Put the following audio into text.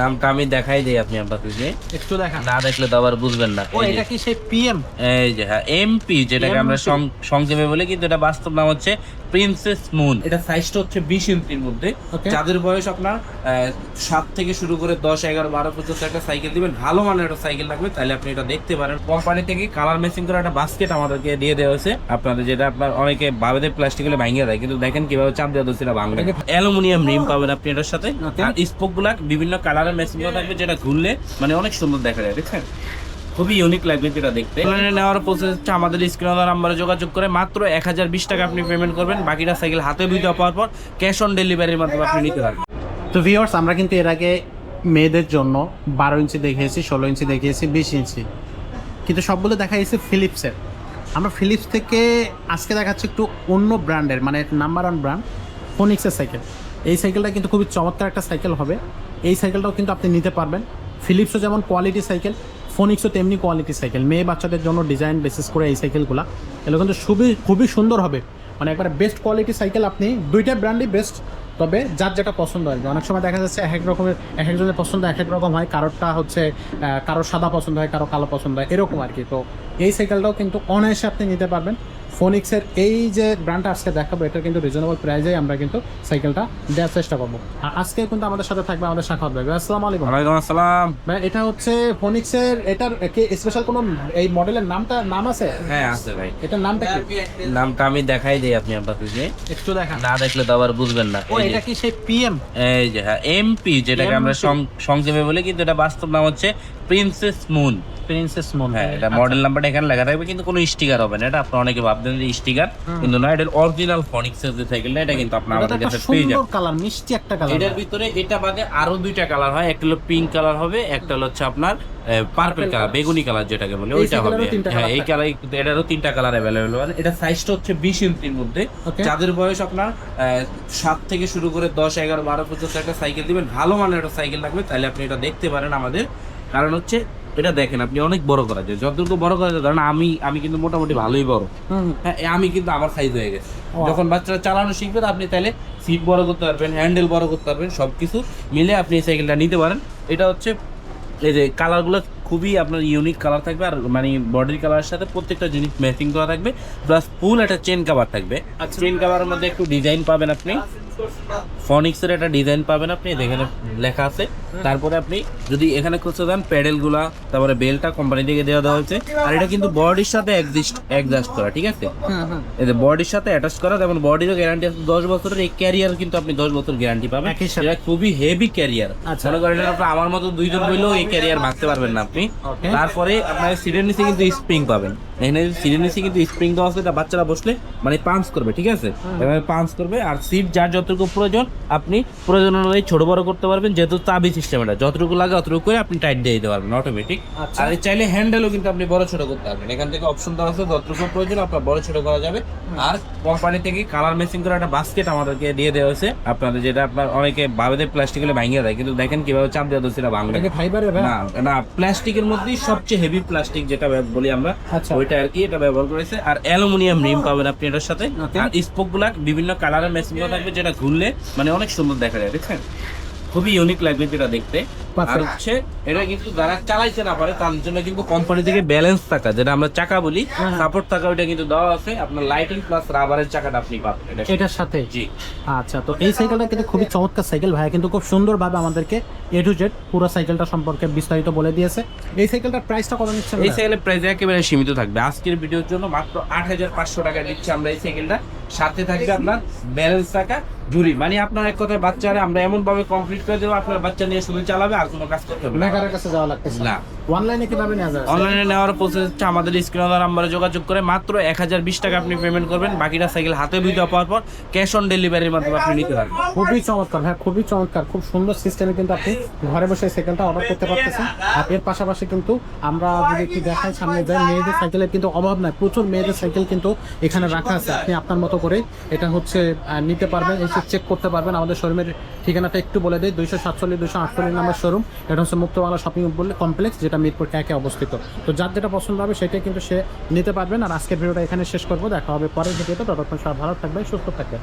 নামটা আমি দেখাই দিই আপনি আপনাকে একটু দেখান। না দেখলে তো আবার বুঝবেন না। ও এটা কি সেই পিএম এই যে হ্যাঁ এমপি যেটাকে আমরা সংক্ষেপে বলি কিন্তু এটা বাস্তব নাম হচ্ছে প্রিন্সেস মুন এটা সাইজটা হচ্ছে বিশ ইঞ্চির মধ্যে। যাদের বয়স আপনার সাত থেকে শুরু করে দশ এগারো বারো পর্যন্ত একটা সাইকেল দিবেন ভালো মানের একটা সাইকেল লাগবে তাহলে আপনি এটা দেখতে পারেন। কোম্পানি থেকে কালার মেসিং করে একটা বাস্কেট আমাদেরকে দিয়ে দেওয়া হয়েছে। আপনাদের যেটা আপনার অনেকে ভাবে প্লাস্টিকগুলো ভাঙিয়ে দেয় কিন্তু দেখেন কীভাবে চাপ দেওয়া দিচ্ছে ভাঙবে অ্যালুমিনিয়াম রিম পাবেন আপনি এটার সাথে। আর স্পোকগুলা বিভিন্ন কালারের করা থাকবে যেটা ঘুরলে মানে অনেক সুন্দর দেখা যায় দেখছেন? খুবই ইউনিক লাগবে যেটা দেখতে। অনলাইনে নেওয়ার প্রসেস হচ্ছে আমাদের স্ক্রিনে নাম্বারে যোগাযোগ করে মাত্র এক হাজার বিশ টাকা আপনি পেমেন্ট করবেন বাকিটা সাইকেল হাতে বুঝতে পাওয়ার পর ক্যাশ অন ডেলিভারির মাধ্যমে আপনি নিতে পারবেন। তো ভিউয়ার্স আমরা কিন্তু এর আগে মেয়েদের জন্য বারো ইঞ্চি দেখিয়েছি ষোলো ইঞ্চি দেখিয়েছি বিশ ইঞ্চি। কিন্তু সবগুলো দেখা গেছে ফিলিপসের আমরা ফিলিপস থেকে আজকে দেখাচ্ছি একটু অন্য ব্র্যান্ডের মানে নাম্বার ওয়ান ব্র্যান্ড ফোনিক্সের সাইকেল এই সাইকেলটা কিন্তু খুবই চমৎকার একটা সাইকেল হবে। এই সাইকেলটাও কিন্তু আপনি নিতে পারবেন। ফিলিপসও যেমন কোয়ালিটি সাইকেল ফোনিক্সও তেমনি কোয়ালিটি সাইকেল। মেয়ে বাচ্চাদের জন্য ডিজাইন বেসিস করে এই সাইকেলগুলো। এগুলো কিন্তু খুবই খুবই সুন্দর হবে। মানে একবারে বেস্ট কোয়ালিটি সাইকেল আপনি, দুইটা ব্র্যান্ডই বেস্ট তবে যার যেটা পছন্দ হয় অনেক সময় দেখা যাচ্ছে এক এক রকমের এক একজনের পছন্দ এক এক রকম হয়। কারোরটা হচ্ছে কারোর সাদা পছন্দ হয় কারও কালো পছন্দ হয়, এরকম আর কি। তো এই সাইকেলটাও কিন্তু অনায়াসে আপনি নিতে পারবেন। ফোনিক্সের এই যে ব্র্যান্ডটা আজকে দেখাবো এটা কিন্তু রিজনেবল প্রাইসেই আমরা কিন্তু সাইকেলটা দেওয়ার চেষ্টা করব। আর আজকে কিন্তু আমাদের সাথে থাকবে আমাদের শাখাত ভাই আসসালামু আলাইকুম। ওয়ালাইকুম আসসালাম। ভাই এটা হচ্ছে ফোনিক্সের এটার কি স্পেশাল কোনো এই মডেলের নামটা নাম আছে? হ্যাঁ আছে ভাই। এটার নামটা কি? নামটা আমি দেখাই দিই আপনি আপনাকে একটু দেখান না দেখলে তো আবার বুঝবেন না। ও এটা কি সেই পিএম এই যে হ্যাঁ এমপি যেটাকে আমরা সংক্ষেপে বলি কিন্তু এটা বাস্তব নাম হচ্ছে প্রিন্সেস মুন প্রিন্সেস মুন হ্যাঁ এটা মডেল নাম্বারটা এখানে লেখা থাকবে কিন্তু কোনো স্টিকার হবে না। এটা আপনারা অনেকে যে স্টিকার কিন্তু না এটা অরিজিনাল ফনিক্সের যে এটা কিন্তু আপনার এটা আমাদের কাছে পেয়ে যাবেন। কালার মিষ্টি একটা কালার এটার ভিতরে এটা বাদে আরও দুইটা কালার হয়। একটা হলো পিঙ্ক কালার হবে একটা হলো হচ্ছে আপনার পার্পল কালার বেগুনি কালার যেটাকে বলে ওইটা হবে। হ্যাঁ এই কালার এটারও তিনটা কালার অ্যাভেলেবেল আছে এটা সাইজটা হচ্ছে বিশ ইঞ্চির মধ্যে. যাদের বয়স আপনার সাত থেকে শুরু করে দশ এগারো বারো পর্যন্ত একটা সাইকেল দিবেন ভালো মানের একটা সাইকেল লাগবে। তাহলে আপনি এটা দেখতে পারেন আমাদের। কারণ হচ্ছে এটা দেখেন আপনি অনেক বড় করা যায়। যতটুকু বড় করা যায় কারণ আমি আমি কিন্তু মোটামুটি ভালোই বড়। হ্যাঁ আমি কিন্তু আমার সাইজ হয়ে গেছে। যখন বাচ্চারা চালানো শিখবে আপনি তাহলে সিট বড় করতে পারবেন হ্যান্ডেল বড় করতে পারবেন সব কিছু মিলে আপনি এই সাইকেলটা নিতে পারেন। এটা হচ্ছে এই যে কালারগুলো খুবই আপনার ইউনিক কালার থাকবে আর মানে বডির কালারের সাথে প্রত্যেকটা জিনিস ম্যাচিং করা থাকবে। প্লাস ফুল একটা চেন কাভার থাকবে। আর চেন কাভারের মধ্যে একটু ডিজাইন পাবেন আপনি। ফনিক্সের একটা ডিজাইন পাবেন আপনি। দেখেন লেখা আছে। তারপরে আপনি যদি এখানে খুঁজতে দেন প্যাডেলগুলা তারপরে বেলটা কোম্পানি থেকে দেওয়া দেওয়া হয়েছে। আর এটা কিন্তু বডির সাথে অ্যাডজাস্ট করা ঠিক আছে? যে বডির সাথে অ্যাটাচ করা যেমন বডিরও গ্যারান্টি আছে দশ বছরের এই ক্যারিয়ার কিন্তু আপনি দশ বছর গ্যারান্টি পাবেন। এটা খুবই হেভি ক্যারিয়ার আচ্ছা। মনে করেন আপনার আমার মতো দুইজন বললেও এই ক্যারিয়ার ভাঙতে পারবেন না আপনি। তারপরে আপনার সিটের নিচে কিন্তু স্প্রিং পাবেন। এখানে সিটের নিচে কিন্তু স্প্রিং দেওয়া আছে এটা বাচ্চারা বসলে মানে পাঞ্চ করবে ঠিক আছে? এভাবে পাঞ্চ করবে আর সিট যার যতটুকু প্রয়োজন আপনি প্রয়োজন অনুযায়ী ছোট বড় করতে পারবেন যেহেতু চাবি সিস্টেম এটা যতটুকু লাগে অতটুকু করে আপনি টাইট দিয়ে দিতে পারবেন অটোমেটিক আচ্ছা। আর চাইলে হ্যান্ডেলও কিন্তু আপনি বড় ছোট করতে পারবেন। এখান থেকে অপশন দেওয়া আছে যতটুকু প্রয়োজন আপনার বড় ছোট করা যাবে। আর কোম্পানি থেকে কালার মেসিং করে একটা বাস্কেট আমাদেরকে দিয়ে দেওয়া হয়েছে। আপনাদের যেটা আপনার অনেকে ভাবে প্লাস্টিকগুলো ভাঙিয়ে দেয় কিন্তু দেখেন কীভাবে চাপ দেওয়া দিচ্ছে এটা ভাঙবে ভাই না না প্লাস্টিকের মধ্যেই সবচেয়ে হেভি প্লাস্টিক যেটা বলি আমরা আচ্ছা। ওইটা আর কি এটা ব্যবহার করেছে। আর অ্যালুমিনিয়াম রিম পাবেন আপনি এটার সাথে। আর স্পোকগুলা বিভিন্ন কালারের মেশিন থাকবে যেটা ঘুরলে মানে অনেক সুন্দর দেখা যায় দেখছেন? খুবই ইউনিক লাগবে যেটা দেখতে। আর হচ্ছে এটা কিন্তু যারা চালাইতে না পারে তার জন্য কিন্তু কোম্পানি থেকে ব্যালেন্স থাকা যেটা আমরা চাকা বলি হ্যাঁ। সাপোর্ট থাকা ওইটা কিন্তু দেওয়া আছে। আপনার লাইটিং প্লাস রাবারের চাকাটা আপনি পাবেন এটার সাথে? জি। আচ্ছা তো এই সাইকেলটা কিন্তু খুবই চমৎকার সাইকেল ভাইয়া কিন্তু খুব সুন্দরভাবে আমাদেরকে এ টু জেড পুরো সাইকেলটা সম্পর্কে বিস্তারিত বলে দিয়েছে। এই সাইকেলটার প্রাইসটা কত নিচ্ছেন এই? সাইকেলের প্রাইস একেবারে সীমিত থাকবে। আজকের ভিডিওর জন্য মাত্র আট হাজার পাঁচশো টাকা দিচ্ছি আমরা এই সাইকেলটা সাথে থাকবে আপনার ব্যালেন্স টাকা জুড়ি মানে আপনার এক কথায় বাচ্চারা আমরা এমন ভাবে কমপ্লিট করে দেবো আপনার বাচ্চা নিয়ে শুধু চালাবে আর কোনো কাজ করতে হবে না। মেকারের কাছে যাওয়া লাগতেছে না। অনলাইনে কীভাবে নেওয়া যায়? অনলাইনে নেওয়ার প্রসেস হচ্ছে আমাদের স্ক্রিনে নাম্বারে যোগাযোগ করে মাত্র এক হাজার বিশ টাকা আপনি পেমেন্ট করবেন। বাকিটা সাইকেল হাতে বুঝতে পাওয়ার পর ক্যাশ অন ডেলিভারির মাধ্যমে আপনি নিতে পারবেন। খুবই চমৎকার হ্যাঁ খুবই চমৎকার। খুব সুন্দর সিস্টেমে কিন্তু আপনি ঘরে বসে সাইকেলটা অর্ডার করতে পারতেছেন। আর এর পাশাপাশি কিন্তু আমরা যদি একটু দেখাই সামনে যাই মেয়েদের সাইকেলের কিন্তু অভাব নাই। প্রচুর মেয়েদের সাইকেল কিন্তু এখানে রাখা আছে। আপনি আপনার মতো করে এটা হচ্ছে নিতে পারবেন। এসে চেক করতে পারবেন। আমাদের শোরুমের ঠিকানাটা একটু বলে দেয় দুইশো সাতচল্লিশ দুশো আটচল্লিশ নাম্বার শোরুম এটা হচ্ছে মুক্তবাংলা শপিং বললে কমপ্লেক্স যেটা মিরপুর একে অবস্থিত। তো যার যেটা পছন্দ হবে, সেটাই কিন্তু সে নিতে পারবেন। আর আজকের ভিডিওটা এখানে শেষ করব। দেখা হবে পরের ভিডিওতে। ততক্ষণ সব ভালো থাকবে সুস্থ থাকবে